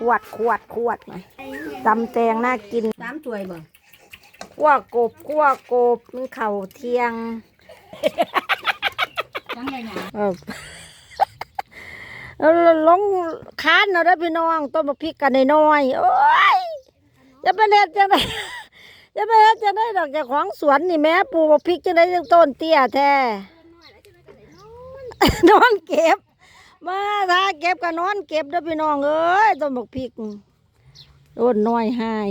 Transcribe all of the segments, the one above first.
ขวดขวดขวดหน่อยตำแตงน่ากินสามถ้วยบ่คั่วกบคั่วกบมันเข่าวเที่ยงจังเลยนะเออเอาลงค้านเอาได้อพี่น้องต้นมะพริกกันน้อยๆโอ้ยจะเป็นเฮ็ดจังไดจะเป็นเฮ็ดจังไดดอกจากของสวนนี่แม่ปลูกมะพริกจังไดจังต้นเตี้ยแท้นอนเก็บ มาถ้าเก็บก็นอนเก็บเด้อพี่น้องเอ้ยต้นมะพริกโดนน้อยหาย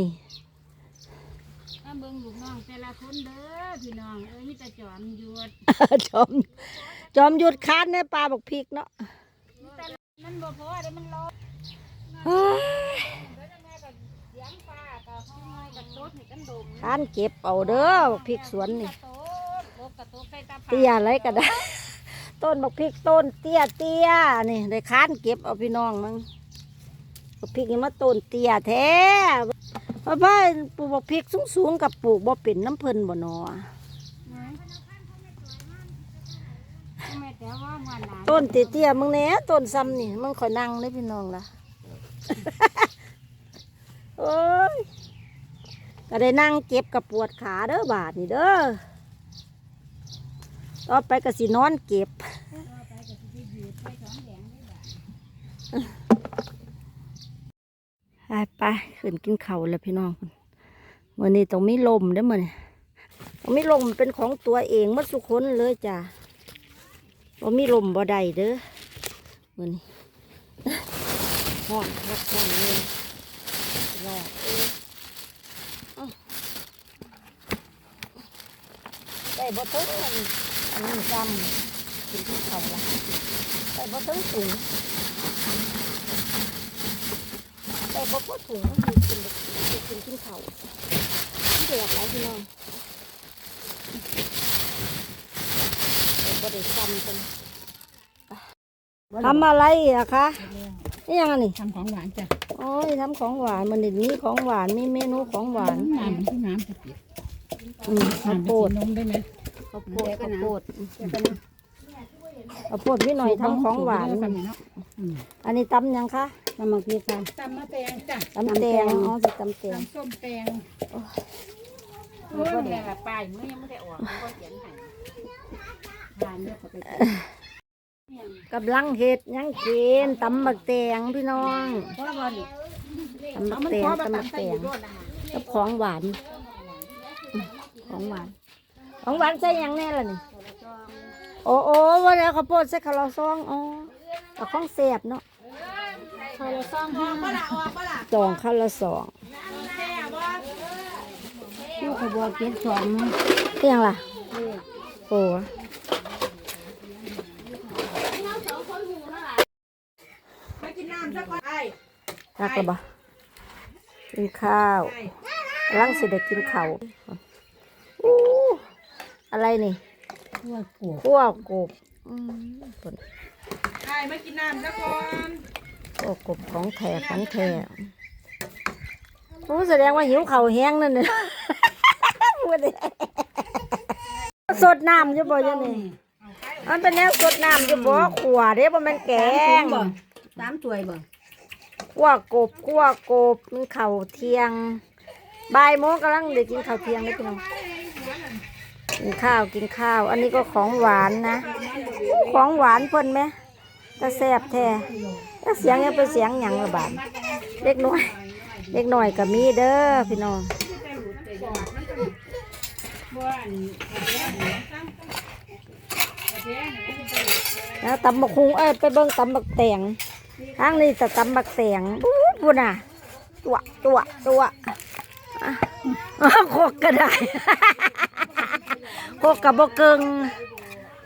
ถ้าเบิ่งลูกน้องแต่ละคนเด้อพี่น้องเอ้ยมีแต่จอมหยวดจอมจอมหยุดค้านในปลาบักพริกเนาะมันบ่พอเด้มันร้อนเฮ้ยเสียงฟ้ากับห้อยกับโต๊ดนี่กันดมค้านเก็บเอาเด้อบักพริกสวนนี่โต๊ดโต๊ดกับโต๊ดใส่ตาเตี้ยอะไรก็ได้ ต้นบักพริกต้นเตี้ยเตี้ยนี่ได้ค้านเก็บเอาพี่น้องมึงบักพริกนี่มาต้นเตี้ยแท้พ่อพ่อปลูกบักพริกสูงสูงๆกับปลูกบ่เป็นน้ำเพลินบ่หนอต่ว่ามันหนาต้นเตี้ยมึงแหน่ต้นซ้ำนี่มึงคอยนั่งเลยพี่น้องล่ะโอ้ยก็ได้นั่งเก็บกับปวดขาเด้อบาดนี่เด้อต่อไปก็สินอนเก็บ ไปไปขึ้นกินเขาแล้วพี่น้องพุ่นวันนี้ต้องมีลมเด้อมันต้องมีลมเป็นของตัวเองมัดสุคนเลยจ้ะบ่มีลมบ่ได้เด้อมันนี้ห้อนห้อนเลยรอเอ้ยเอ้าได้บ่ถึงอันอันนี้จำกินที่เขาละได้บ่ถึงสูง แต่บ่พอถุงมันกินกินกินกินเขาที่แดดแล้วพี่น้องแต่บ่ได้ซ้ำกันทำอะไรอะคะนี่ยังไงนี่ทำของหวานจ้ะโอ้ยทำของหวานมันนี่มีของหวานมีเมนูของหวานน้ำที่น้ำจะเปียกอืมข้าวโพดนมได้ไหมข้าวโพดข้าวโพด ข้าวโพดพี่หน่อยทำของหวาน อันนี้ตำยังคะตำมะเขือค่ะตำมะแตงจ้ะตำแตงอ๋อสิตำแตงตำส้มแตงโอ้ยแม่ละป้ายมือยังไม่ได้ออกก็เขียนให้ทานเด้อเขาไปกำลังเห็ดหยังเกินตำบักแตงพี่น้องเพราะว่านี่ตำบักแตงตำบักแตงกับของหวานอืมของหวาน ของหวานใส่หยังแน่ล่ะนี่ โอ้โอ้ว่าแล้วข้าวโพดใส่ข้าวเหลาซองอ๋อกับของแซ่บเนาะพอเราซ่อมห้องก็ละออกก็ละสองข้าวละสองลูกขบวนเก็บสองเที่ยงล่ะโอ้รักกระบะกินข้าวกำลังสิได้กินข้าวอู้อะไรนี่ ทั่วกูคั่วกบอืมผลใช่มากินน้ำซะก่อนคั่วกบของแท้ของแท้โอ้แสดงว่าหิวเข่าวแห้งนั่นเนี่ยพูดดิสดน้ำจะบ่ยังนี่มันเป็นแนวสดน้ำจะบ่ขวเด้บ่แมันแกงสามถ้วยบ่คั่วกบคั่วกบมันเข่าวเที่ยงบ่ายโมงกำลังเด็กกินข้าวเที่ยงเลยพี่น้อง กินข้าวกินข้าว อันนี้ก็ของหวานนะ ของหวานเพิ่นไหมตาแซ่บแท้แล้วเสียงยังเป็นเสียงหยังระบาดเล็กน้อย เล็กน้อยก็มีเด้อพี่น้องแล้วตำบักคุงเอ้ยไปเบิ่งตำบักแตงทางนี้จะตำบักแตงอู้ปุ่นน่ะ ตัวตัวตัวอะโคกก็ได้ โคกกับบกเกิง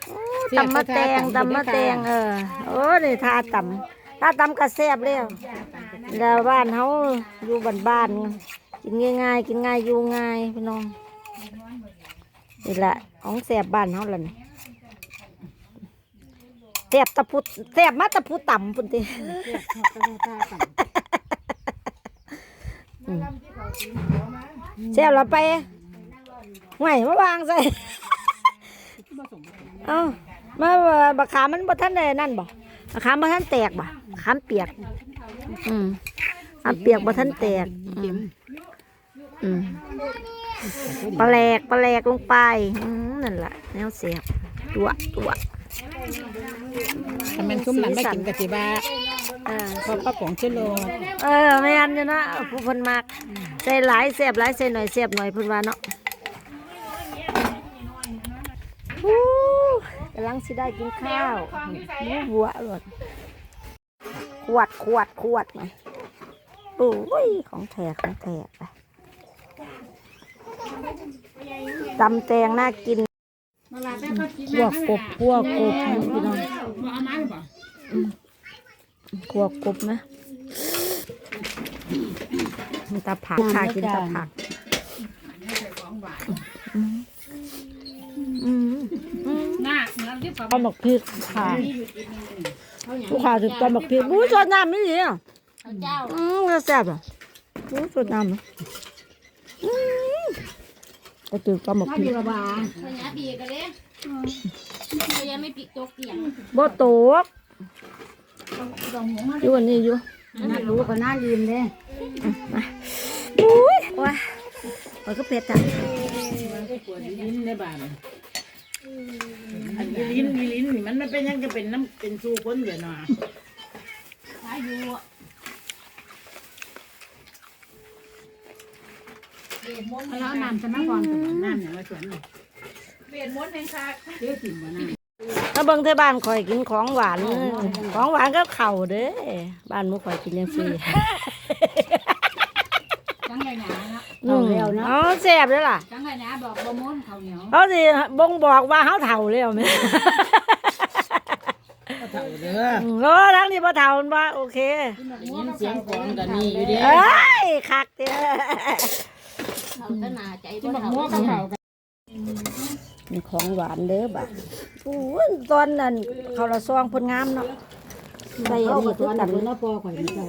โอ้ตำมะแตงตำมะแตงเออโอ้นี่ทาตำทาตำกระแซบแล้วแล้วบ้านเขาอยู่บ้านบ้านๆกินง่ายๆกินง่ายอยู่ง่ายพี่น้องนี่แหละของแซบบ้านเขาล่ะนี่แซบตะพุแซบมาตะพุต่ำปุ่นติเสียเราไปห่วยมาวางใส่ เอามาบักขามมันบ่ทันได้นั่นบ่บักขามบ่ทันแตกบ่บักขามเปียก อืมอันเปียกบ่ทันแตก อืมอืมปลาแหลกปลาแหลกลงไปอืมนั่นล่ะแนวเสียบตัวตัวถ้ามันชุ่มหลังไม่กินกะทิบ้าเออเพราะป้าป๋องชื่อโลเออแม่นอยู่เนาะผู้เพิ่นมักใส่หลายเสียบหลายใส่หน่อยเสียบหน่อยเพิ่นว่าเนาะอู้ กำลังสิได้กินข้าวหมูหัวหลดขวดขวดขวดไหมโอ้ยของแท้ของแท้ไปตำแตงน่ากินมาลาแม่ก็กินพวกกบพวกกบพี่น้องเอามาหรือเปล่าพวกกบนะมีตาผักค่ะกินตาผักอืม ตำบักพริกค่ะผู้ข่าวถึงตำบักพริกอู้สดน้ำไม่ดีอะเจ้าอืมแล้วแซ่บอะอู้สดน้ำอะอืมก็ถึงตำบักพริกระบาพญาปีกันเลยพญาไม่ปิดตกเตียงบ่โตกอยู่อันนี้อยู่น่ารู้ก็น่าลืมเลยอุ้ยว้ามันก็เผ็ดอะ อันนี้ลิ้นมีลิ้นมันมันเป็นยังจะเป็นน้ำเป็นสู้คนเดี๋ยวหน่อยอายุแล้วน้ำจะมาก่อนกับน้ำอย่างละส่วนเปลี่ยนม้วนแห่งคาเชื่อถิ่นวะนะถ้าเบิ่งที่บ้านข่อยกินของหวาน ของหวานก็เข่าเด้อบ้านหมูข่อยกินยังฟรี เนาะอืมอ๋อแซ่บเด้อล่ะจังไรหนาบอกบ่ม้วนเขาเหนียวเขาสิบ่งบอกว่าเฮาเฒ่าแล้วแม่เท่าเด้ออืมโอ้ทั้งนี้บ่เฒ่ามันว่าโอเคยินเสียงของกันนี่อยู่เด้เอ้ยคักเด้อเขาตนาใจที่บ่บอกเท่าหัวกับเขากันมีของหวานเด้อบัดอู้ยตอนนั้นเขาละซองเพิ่นงามเนาะ ใส่อันนี้คือกันเนาะปอข่อยเจ้า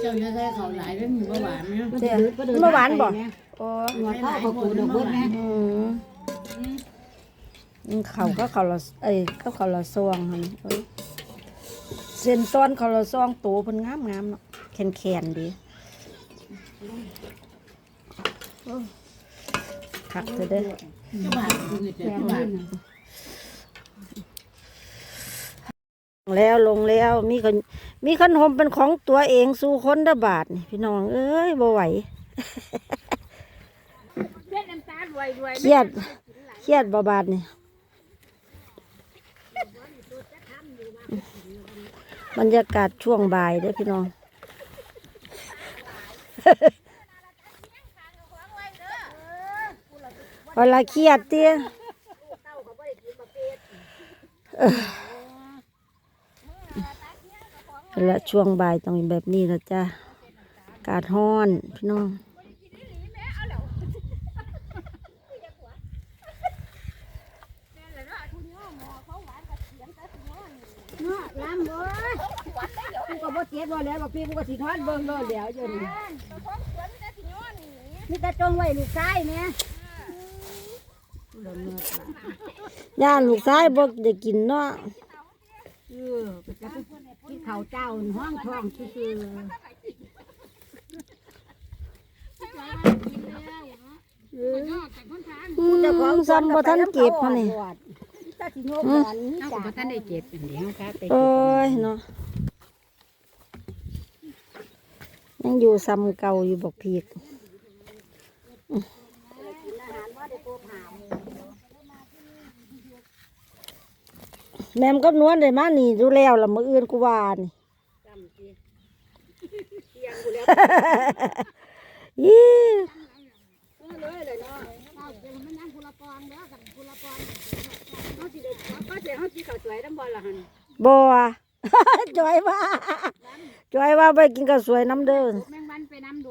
เจ้าจะใส่เขาหลายแล้วมีเบาหวานไหมเด้อมันบ่หวานบ่โอ้หวานข้าวเขาปูดอกเบิ้ลนะอืมอืมเขาก็เขาละเอ้ยก็เขาละซองหั่นเอ้ยเส้นซ้อนเขาละซองโตเพิ่นงามๆเนาะแข็งๆดีโอ้คักเด้อเด้อ หวานคือจะหวาน แล้วลงแล้วมีขนมีขนมเป็นของตัวเองสู่คนเดอบาทนี่พี่น้อง เอ้ยบ่ไหวเพื่อนน้ำตาลวยรวยเครียดเครียดบ่บาทนี่บรรยากาศช่วงบ่ายเด้อพี่น้องเวลาเครียดเตี้ยเออ และช่วงบ่ายต้องเป็นแบบนี้ละจ้ะอากาศร้อนพี่น้องล้ำบ่กูก็บ่เจ็บบ่แล้วบ่พี่กูก็สิทอดเบิ่งโลดเดี๋ยวอยู่นี่มีแต่จงไว้ลูกชายแม่ย่านลูกชายบ่ได้กินเนาะเออก็จะ ไปกินข้าเจ้าห้องท้องซื่ออืมซ้ำบ่ทันเก็บหั่นนี่ถ้าสิโยกกันเอาบ่ทันได้เจ็บอันเดียวค่ะไปเอ้ยเนาะยังอยู่ซ้ำเก่าอยู่บอกพีก แม่มกับนวลได้มานี่ดูแล้วละมื้ออื่นกูว่านี่ยี่ก็สิเฮาสิข้าวสวยน้ำบ่ล่ะหั่นบัวจอยว่าจอยว่าไปกินข้าวสวยน้ำเดิน แมงวันไปน้ำดู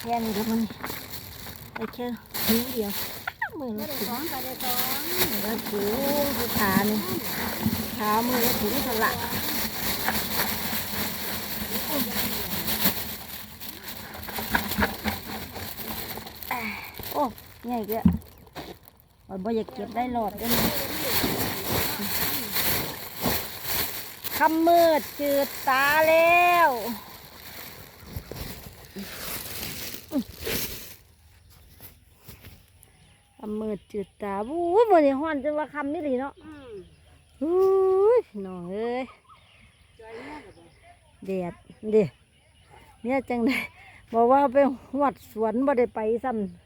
แค่นี้แล้วมันได้แค่นิ้วเดียวมือไม่ละถุงองก็ได้สองมือละถุงคือขาเนี่ยขามือละถุงสละโอ้ใหญ่เกะว่าบ่อยากเก็บได้หลอดด้วยนะคำมืดจืดตาแล้วำมืดจืดตาบู๊บ่ได้ฮ้อนจนว่าคำนี่หลีเนาะอืมอุ้ยน้องเอ้ยจอยเนี่ยก็บ่แดดเด็เนี่ยจังไดบอกว่าไปหวัดสวนบ่ได้ไปซ้ำ